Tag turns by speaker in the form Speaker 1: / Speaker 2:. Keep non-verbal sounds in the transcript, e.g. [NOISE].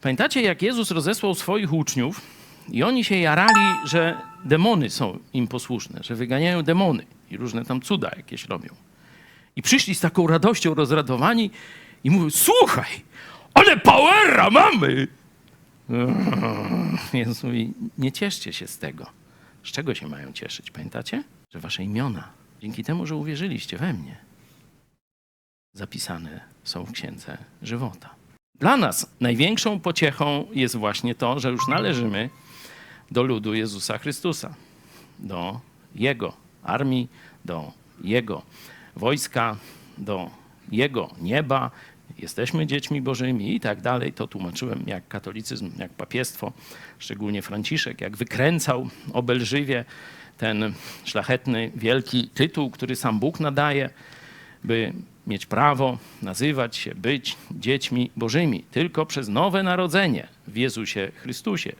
Speaker 1: Pamiętacie, jak Jezus rozesłał swoich uczniów i oni się jarali, że demony są im posłuszne, że wyganiają demony i różne tam cuda jakieś robią. I przyszli z taką radością rozradowani i mówią, słuchaj, ale powera mamy! [LAUGHS] Jezus mówi, nie cieszcie się z tego. Z czego się mają cieszyć, pamiętacie? Że wasze imiona, dzięki temu, że uwierzyliście we mnie, zapisane są w Księdze Żywota. Dla nas największą pociechą jest właśnie to, że już należymy do ludu Jezusa Chrystusa, do Jego armii, do Jego wojska, do Jego nieba. Jesteśmy dziećmi Bożymi i tak dalej. To tłumaczyłem, jak katolicyzm, jak papiestwo, szczególnie Franciszek, jak wykręcał obelżywie ten szlachetny, wielki tytuł, który sam Bóg nadaje by mieć prawo nazywać się, być dziećmi Bożymi tylko przez nowe narodzenie w Jezusie Chrystusie.